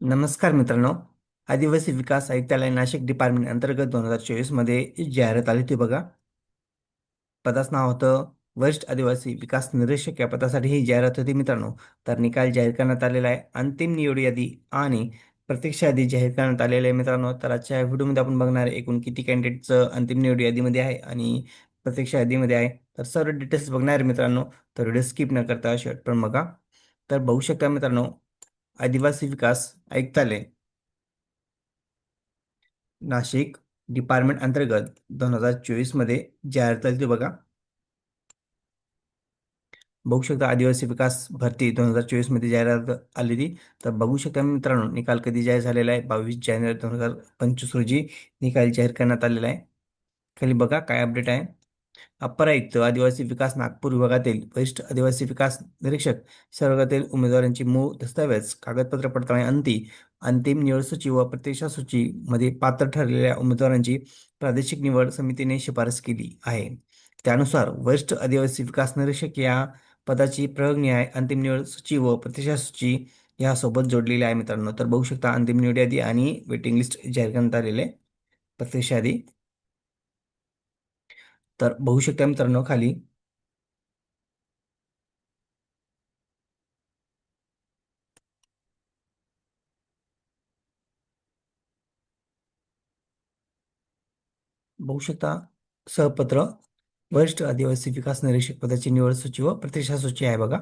नमस्कार मित्रांनो. आदिवासी विकास आयुक्तालय नाशिक डिपार्टमेंट अंतर्गत दोन हजार चोवीसमध्ये जाहिरात आली होती बघा. पदाचं नाव होतं वरिष्ठ आदिवासी विकास निरीक्षक. या पदासाठी ही जाहिरात होती मित्रांनो. तर निकाल जाहीर करण्यात आलेला आहे. अंतिम निवड यादी आणि प्रत्यक्ष यादी जाहीर करण्यात आलेली आहे मित्रांनो. तर आजच्या व्हिडिओमध्ये आपण बघणार आहे एकूण किती कॅन्डिडेटचं अंतिम निवड यादीमध्ये आहे आणि प्रत्यक्ष यादीमध्ये आहे. तर सर्व डिटेल्स बघणार आहे मित्रांनो. तर व्हिडिओ स्किप न करता शेवट पण बघा. तर बघू शकता मित्रांनो आदिवासी विकास आयुक्तालय नाशिक डिपार्टमेंट अंतर्गत दोन हजार चोवीसमध्ये जाहिरात आली होती बघा. बघू शकता आदिवासी विकास भरती दोन हजार चोवीसमध्ये जाहिरात आली होती. तर बघू शकता मित्रांनो निकाल कधी जाहीर झालेला आहे? बावीस जानेवारी दोन हजार पंचवीस रोजी निकाल जाहीर करण्यात आलेला आहे. खाली बघा काय अपडेट आहे? अप्पर आयुक्त आदिवासी विकास नागपूर विभागातील वरिष्ठ आदिवासी विकास निरीक्षक सर्वातील उमेदवारांची मूळ दस्तावेज कागदपत्र पडताळणी अंती अंतिम निवड सूची व प्रत्यक्ष सूचीमध्ये पात्र ठरलेल्या उमेदवारांची प्रादेशिक निवड समितीने शिफारस केली आहे. त्यानुसार वरिष्ठ आदिवासी विकास निरीक्षक या पदाची प्रयोगन्याय अंतिम निवड सूची व प्रतीक्षा सूची यासोबत जोडलेली आहे मित्रांनो. तर बघू शकता अंतिम निवड यादी आणि वेटिंग लिस्ट जाहीर करण्यात आलेले प्रत्यक्ष यादी. तर बघू शकता मित्रांनो खाली. बघू शकता सहपत्र वरिष्ठ आदिवासी विकास निरीक्षक पदाची निवड सूची व प्रतीक्षा सूची आहे बघा.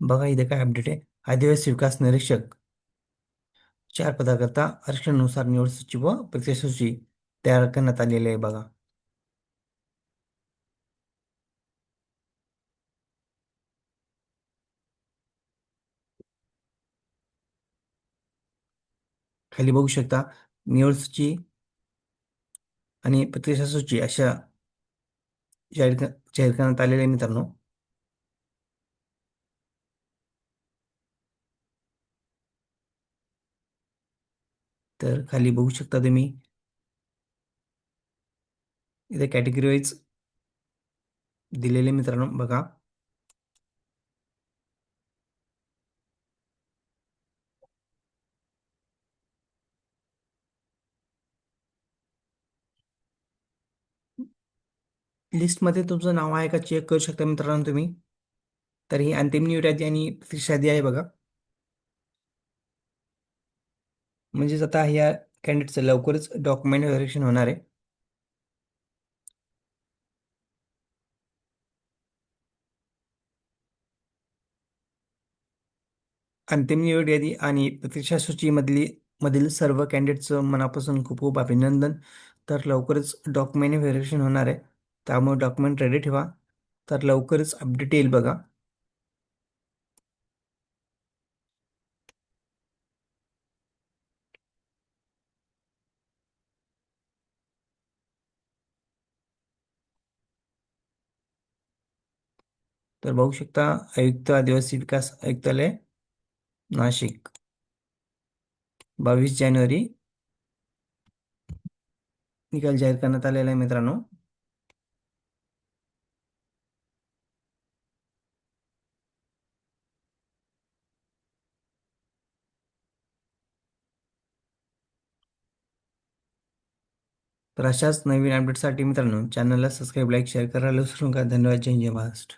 बघा इथे काय अपडेट आहे. आदिवासी विकास निरीक्षक चार पदाकरता आरक्षणानुसार निवड सूची व प्रत्यक्ष सूची तयार करण्यात आलेली आहे बघा. खाली बघू शकता. निवड सूची आणि प्रत्यक्ष सूची अशा जाहीर जाहीर करण्यात आलेल्या मित्रांनो. तर खाली बघू शकता तुम्ही. इथे कॅटेगरी वाईज दिलेले मित्रांनो बघा. लिस्टमध्ये तुमचं नाव आहे का चेक करू शकता मित्रांनो तुम्ही. तर ही अंतिम निवड यादी आणि प्रतीक्षा यादी आहे बघा. म्हणजेच आता ह्या कॅन्डिडेटचं लवकरच डॉक्युमेंट व्हेरिफिकेशन होणार आहे. अंतिम निवड यादी आणि प्रतीक्षा सूचीमधली मधील सर्व कॅन्डिडेटचं मनापासून खूप खूप अभिनंदन. तर लवकरच डॉक्युमेंट व्हेरिफिकेशन होणार आहे. त्यामुळे डॉक्युमेंट रेडी ठेवा. तर लवकरच अपडेट येईल बघा. तर बघू शकता आयुक्त आदिवासी विकास आयुक्तालय नाशिक. बावीस जानेवारी निकाल जाहीर करण्यात आलेला आहे मित्रांनो. तर अशाच नवीन अपडेटसाठी मित्रांनो चॅनलला सबस्क्राईब लाईक शेअर करायला विसरू नका. धन्यवाद. जय जय महाराष्ट्र.